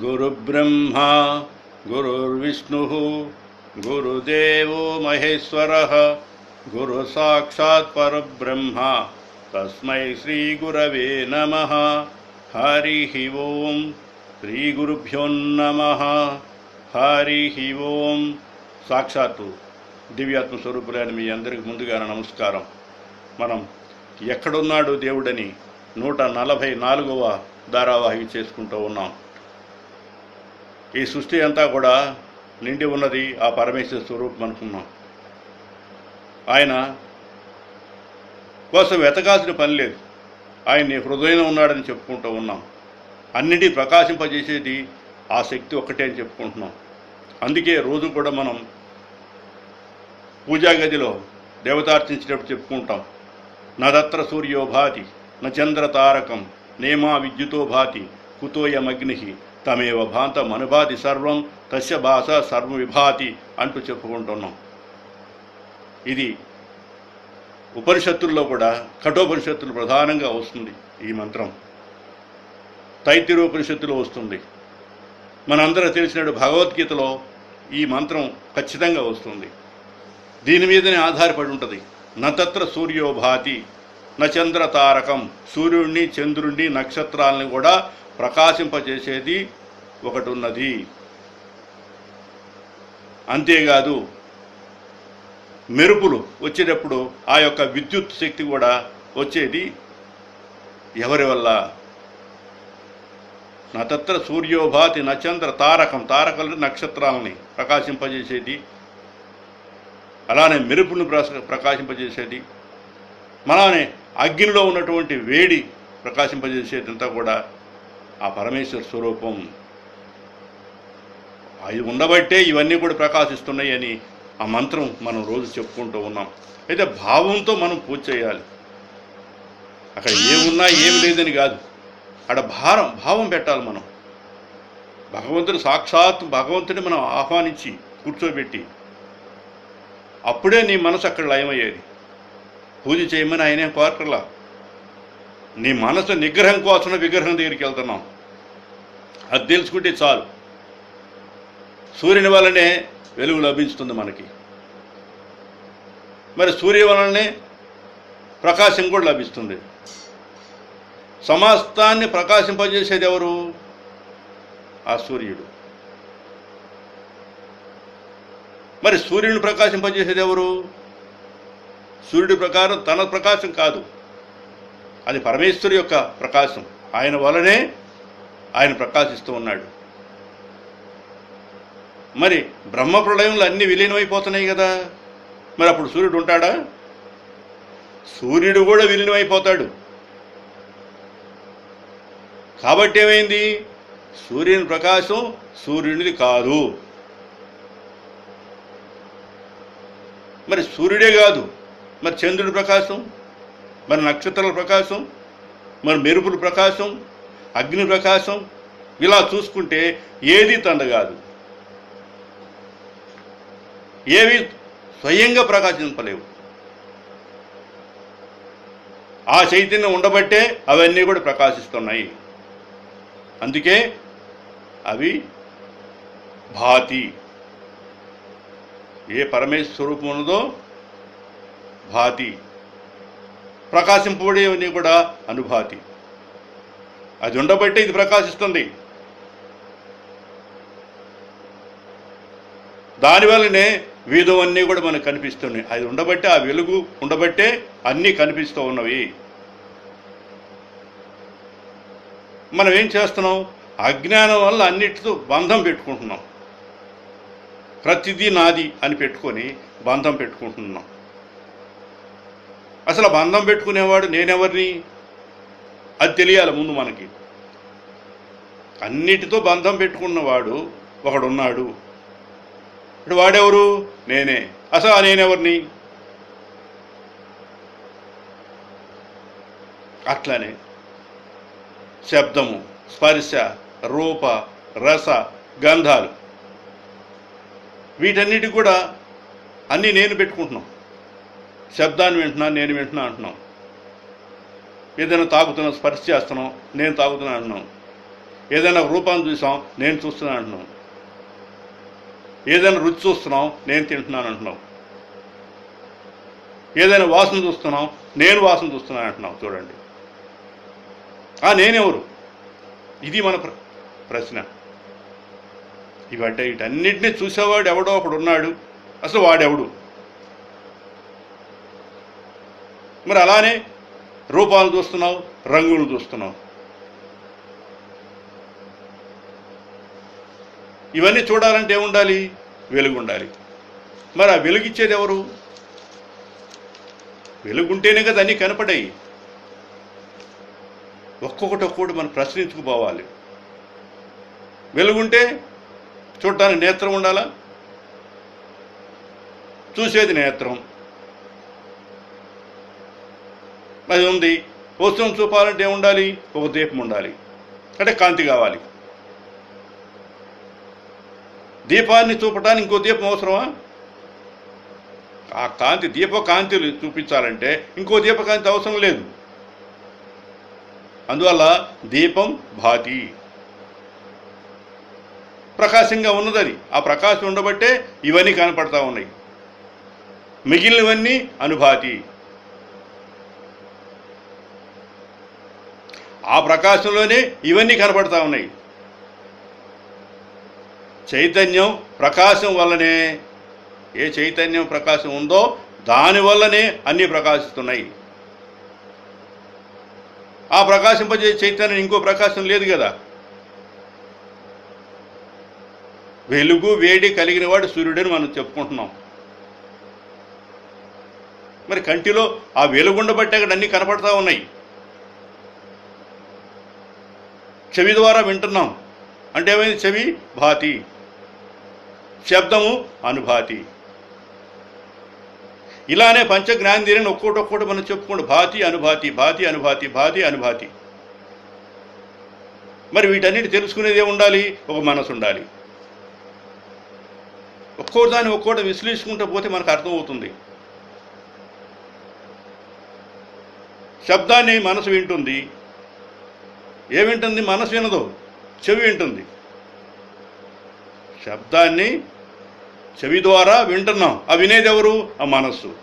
गुरुब्रह्मा गुरुर्विष्णुः गुरुदेवो महेश्वरः गुरुसाक्षात् परब्रह्म तस्मै श्रीगुरवे नमः हरिः ओं శ్రీగురుభ్యో నమ హరి ఓం సాక్షాత్తు దివ్యాత్మ స్వరూపులైన మీ అందరికి ముందుగా నమస్కారం మనం ఎక్కడున్నాడు దేవుడని నూట నలభై నాలుగవ ధారావాహిక చేసుకుంటూ ఉన్నాం ఈ సృష్టి అంతా కూడా నిండి ఉన్నది ఆ పరమేశ్వర స్వరూపం అనుకున్నాం. ఆయన కోసం వెతకాల్సిన పని లేదు. ఆయన నీ హృదయంలో ఉన్నాడని చెప్పుకుంటూ ఉన్నాం. అన్నిటి ప్రకాశింపజేసేది ఆ శక్తి ఒక్కటే అని చెప్పుకుంటున్నాం. అందుకే రోజు కూడా మనం పూజా గదిలో దేవతార్చించేటప్పుడు చెప్పుకుంటాం. నదత్ర సూర్యో భాతి న చంద్ర తారకం నేమా విద్యుతో భాతి కుతోయమగ్ని తమేవ భాంతం అనుభాతి సర్వం తస్య భాష సర్వ విభాతి అంటూ చెప్పుకుంటున్నాం. ఇది ఉపనిషత్తుల్లో కూడా కఠోపనిషత్తులు ప్రధానంగా వస్తుంది ఈ మంత్రం. తైతిరోపనిషత్తులో వస్తుంది. మనందరూ తెలిసినట్టు భగవద్గీతలో ఈ మంత్రం ఖచ్చితంగా వస్తుంది. దీని మీదనే ఆధారపడి ఉంటుంది. నతత్ర సూర్యోభాతి నచంద్ర తారకం సూర్యుడిని చంద్రుణ్ణి నక్షత్రాలని కూడా ప్రకాశింపజేసేది ఒకటి ఉన్నది అంతేకాదు మెరుపులు వచ్చేటప్పుడు ఆ యొక్క విద్యుత్ శక్తి కూడా వచ్చేది ఎవరి వల్ల? నతత్ర సూర్యోభాతి నచంద్ర తారకం తారకలు నక్షత్రాలని ప్రకాశింపజేసేది. అలానే మెరుపును ప్రస- ప్రకాశింపజేసేది. అలానే అగ్నిలో ఉన్నటువంటి వేడి ప్రకాశింపజేసేదంతా కూడా ఆ పరమేశ్వర స్వరూపం అది ఉండబట్టే ఇవన్నీ కూడా ప్రకాశిస్తున్నాయి అని ఆ మంత్రం మనం రోజు చెప్పుకుంటూ ఉన్నాం. అయితే భావంతో మనం పూజ చేయాలి. అక్కడ ఏమున్నా ఏమి లేదని కాదు. అక్కడ భారం భావం పెట్టాలి మనం. భగవంతుడు సాక్షాత్ భగవంతుని మనం ఆహ్వానించి కూర్చోబెట్టి అప్పుడే నీ మనసు అక్కడ లయమయ్యేది. పూజ చేయమని ఆయనే కోరకలా నీ మనసు నిగ్రహం కోసం విగ్రహం దగ్గరికి వెళ్తున్నాం. అది తెలుసుకుంటే చాలు. సూర్యుని వల్లనే వెలుగు లభిస్తుంది మనకి. మరి సూర్య వలనే ప్రకాశం కూడా లభిస్తుంది. సమస్తాన్ని ప్రకాశింపజేసేది ఎవరు? ఆ సూర్యుడు. మరి సూర్యుని ప్రకాశింపజేసేది ఎవరు? సూర్యుడి ప్రకారం తన ప్రకాశం కాదు. అది పరమేశ్వరు యొక్క ప్రకాశం. ఆయన వలనే ఆయన ప్రకాశిస్తూ ఉన్నాడు. మరి బ్రహ్మ ప్రళయంలో అన్ని విలీనమైపోతున్నాయి కదా. మరి అప్పుడు సూర్యుడు ఉంటాడా? సూర్యుడు కూడా విలీనమైపోతాడు. కాబట్టి ఏమైంది? సూర్యుని ప్రకాశం సూర్యునిది కాదు. మరి సూర్యుడే కాదు. మరి చంద్రుడి ప్రకాశం? మరి నక్షత్రాల ప్రకాశం మరి మెరుపుల ప్రకాశం అగ్ని ప్రకాశం ఇలా చూసుకుంటే ఏది తండ కాదు. ఏవి స్వయంగా ప్రకాశింపలేవు. ఆ చైతన్యం ఉండబట్టే అవన్నీ కూడా ప్రకాశిస్తున్నాయి. అందుకే అవి భాతి. ఏ పరమేశ్వర స్వరూపం ఉన్నదో భాతి. ప్రకాశింపబడేవన్నీ కూడా అనుభాతి. అది ఉండబట్టే ఇది ప్రకాశిస్తుంది. దానివల్లనే వీధవన్నీ కూడా మనకు కనిపిస్తున్నాయి. అది ఉండబట్టే ఆ వెలుగు ఉండబట్టే అన్నీ కనిపిస్తూ ఉన్నవి. మనం ఏం చేస్తున్నాం? అజ్ఞానం వల్ల అన్నిటితో బంధం పెట్టుకుంటున్నాం. ప్రతిదీ నాది అని పెట్టుకొని బంధం పెట్టుకుంటున్నాం. అసలు బంధం పెట్టుకునేవాడు నేనెవరిని? అది తెలియాలి ముందు మనకి. అన్నిటితో బంధం పెట్టుకున్నవాడు ఒకడున్నాడు. ఇప్పుడు వాడెవరు? నేనే. అసలు నేనెవరిని? అట్లనే శబ్దము స్పర్శ రూప రస గంధాలు వీటన్నిటి కూడా అన్నీ నేను పెట్టుకుంటున్నాను శబ్దాన్ని వింటున్నా నేను వింటున్నా అంటున్నాం. ఏదైనా తాగుతున్నా స్పర్శ చేస్తున్నాం నేను తాగుతున్నా అంటున్నాం. ఏదైనా రూపాన్ని చూసాం నేను చూస్తున్నా అంటున్నాం. ఏదైనా రుచి చూస్తున్నాం నేను తింటున్నాను అంటున్నాం. ఏదైనా వాసన చూస్తున్నాం నేను వాసన చూస్తున్నాను అంటున్నాం. చూడండి. ఆ నేనెవరు? ఇది మన ప్ర- ప్రశ్న. ఇవంటే వీటన్నిటిని చూసేవాడు ఎవడో ఒకడు ఉన్నాడు. అసలు వాడెవడు? మరి అలానే రూపాలు చూస్తున్నావు రంగులు చూస్తున్నావు. ఇవన్నీ చూడాలంటే ఏముండాలి? వెలుగు ఉండాలి మరి ఆ వెలుగిచ్చేది ఎవరు? వెలుగుంటేనే కదా అన్నీ కనపడాయి. ఒక్కొక్కటి ఒక్కొక్కటి మనం ప్రశ్నించుకుపోవాలి. వెలుగుంటే చూడటానికి నేత్రం ఉండాలా? చూసేది నేత్రం. అది ఉంది. వస్తువును చూపాలంటే ఉండాలి ఒక దీపం ఉండాలి. అంటే కాంతి కావాలి. దీపాన్ని చూపటానికి ఇంకో దీపం అవసరమా? ఆ కాంతి దీప కాంతిలు చూపించాలంటే ఇంకో దీపకాంతి అవసరం లేదు. అందువల్ల దీపం భాతి. ప్రకాశంగా ఉన్నదని ఆ ప్రకాశం ఉండబట్టే ఇవన్నీ కనపడతా ఉన్నాయి. మిగిలినవన్నీ అనుభాతి. ఆ ప్రకాశంలోనే ఇవన్నీ కనబడతా ఉన్నాయి. చైతన్యం ప్రకాశం వల్లనే ఏ చైతన్యం ప్రకాశం ఉందో దానివల్లనే అన్నీ ప్రకాశిస్తున్నాయి. ఆ ప్రకాశింపజే చైతన్యం ఇంకో ప్రకాశం లేదు కదా. వెలుగు వేడి కలిగిన వాడు సూర్యుడని మనం చెప్పుకుంటున్నాం. మరి కంటిలో ఆ వెలుగుండబట్టి అక్కడ అన్నీ కనపడతా ఉన్నాయి. చెవి ద్వారా వింటున్నాం. అంటే ఏమైంది చెవి? భాతి. శబ్దము అనుభాతి. ఇలానే పంచజ్ఞానేంద్రియాన్ని ఒక్కోటి ఒక్కోటి మనం చెప్పుకోండి. భాతి అనుభాతి భాతి అనుభాతి భాతి అనుభాతి. మరి వీటన్నిటి తెలుసుకునేది ఉండాలి ఒక మనసు ఉండాలి. ఒక్కో దాన్ని ఒక్కోటి విశ్లేషించుకుంటూ పోతే మనకు అర్థమవుతుంది. శబ్దాన్ని మనసు వింటుంది. ఏ వింటుంది మనసు వినదు. చెవి వింటుంది. శబ్దాన్ని చెవి ద్వారా వింటున్నాం. ఆ వినేది ఎవరు? ఆ మనస్సు.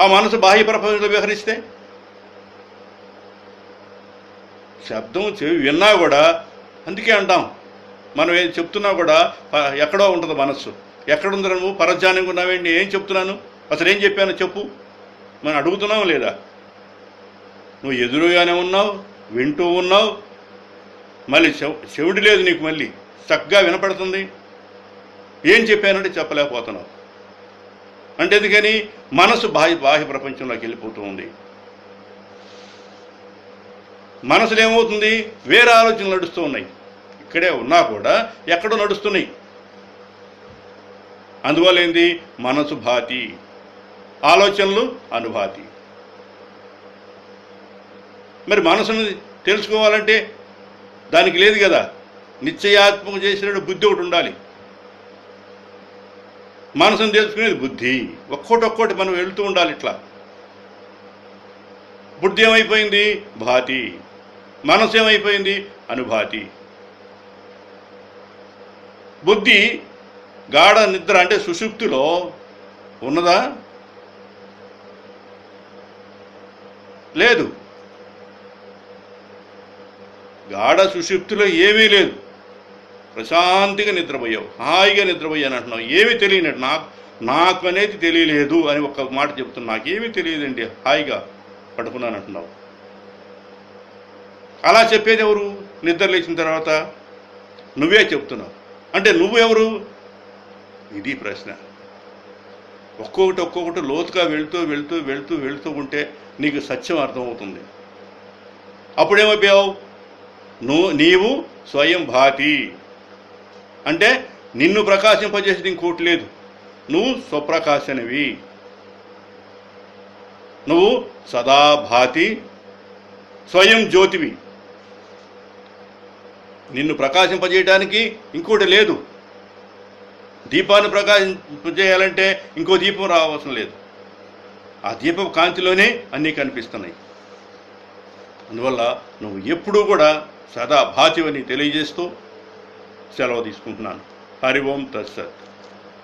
ఆ మనసు బాహ్య ప్రపంచంలో వ్యవహరిస్తే? శబ్దం చెవి విన్నా కూడా అందుకే అంటాం. మనం ఏం చెప్తున్నా కూడా ఎక్కడో ఉంటుంది మనస్సు. ఎక్కడుంది నువ్వు? పరధ్యానంగా ఉన్నావేంటి? ఏం చెప్తున్నాను? అసలు ఏం చెప్పాను చెప్పు. మనం అడుగుతున్నాం లేదా? నువ్వు ఎదురుగానే ఉన్నావు వింటూ ఉన్నావు. మళ్ళీ చెవ్ చెవిటి లేదు నీకు మళ్ళీ. చక్కగా వినపడుతుంది. ఏం చెప్పానంటే చెప్పలేకపోతున్నావు. అంటే ఎందుకని? మనసు బాహ్య బాహ్య ప్రపంచంలోకి వెళ్ళిపోతూ ఉంది. మనసులో ఏమవుతుంది? వేరే ఆలోచనలు నడుస్తూ ఉన్నాయి. ఇక్కడే ఉన్నా కూడా ఎక్కడో నడుస్తున్నాయి. అందువల్ల ఏంది? మనసు భాతి. ఆలోచనలు అనుభాతి. మరి మనసును తెలుసుకోవాలంటే దానికి లేదు కదా. నిశ్చయాత్మకం చేసినట్టు బుద్ధి ఒకటి ఉండాలి. మనసును తెలుసుకునేది బుద్ధి. ఒక్కోటి ఒక్కోటి మనం వెళ్తూ ఉండాలి ఇట్లా. బుద్ధి ఏమైపోయింది? భాతి. మనసు ఏమైపోయింది? అనుభాతి. బుద్ధి గాఢ నిద్ర అంటే సుషుప్తిలో ఉన్నదా? లేదు. గాఢ సుషుప్తిలో ఏమీ లేదు. ప్రశాంతిగా నిద్రపోయావు హాయిగా నిద్రపోయాను అంటున్నావు. ఏమీ తెలియనట్టు నాకు నాకు అనేది తెలియలేదు అని ఒక మాట చెప్తున్నా. నాకేమీ తెలియదండి హాయిగా పడుకున్నాను అంటున్నావు. అలా చెప్పేది ఎవరు? నిద్ర లేచిన తర్వాత నువ్వే చెప్తున్నావు. అంటే నువ్వు ఎవరు? ఇది ప్రశ్న. ఒక్కొక్కటి ఒక్కొక్కటి లోతుగా వెళ్తూ వెళ్తూ వెళ్తూ వెళ్తూ ఉంటే నీకు సత్యం అర్థమవుతుంది. అప్పుడేమైపోయావు? నువ్వు నీవు స్వయం భాతి. అంటే నిన్ను ప్రకాశింపజేసేది ఇంకోటి లేదు. నువ్వు స్వప్రకాశనివి. నువ్వు సదా భాతి స్వయం జ్యోతివి. నిన్ను ప్రకాశింపజేయడానికి ఇంకోటి లేదు. దీపాన్ని ప్రకాశింపజేయాలంటే ఇంకో దీపం రావాల్సిన లేదు. ఆ దీపం కాంతిలోనే అన్నీ కనిపిస్తున్నాయి. అందువల్ల నువ్వు ఎప్పుడూ కూడా సదా భాతివని తెలియజేస్తూ సెలవు తీసుకుంటున్నాను. హరి ఓం తత్సత్.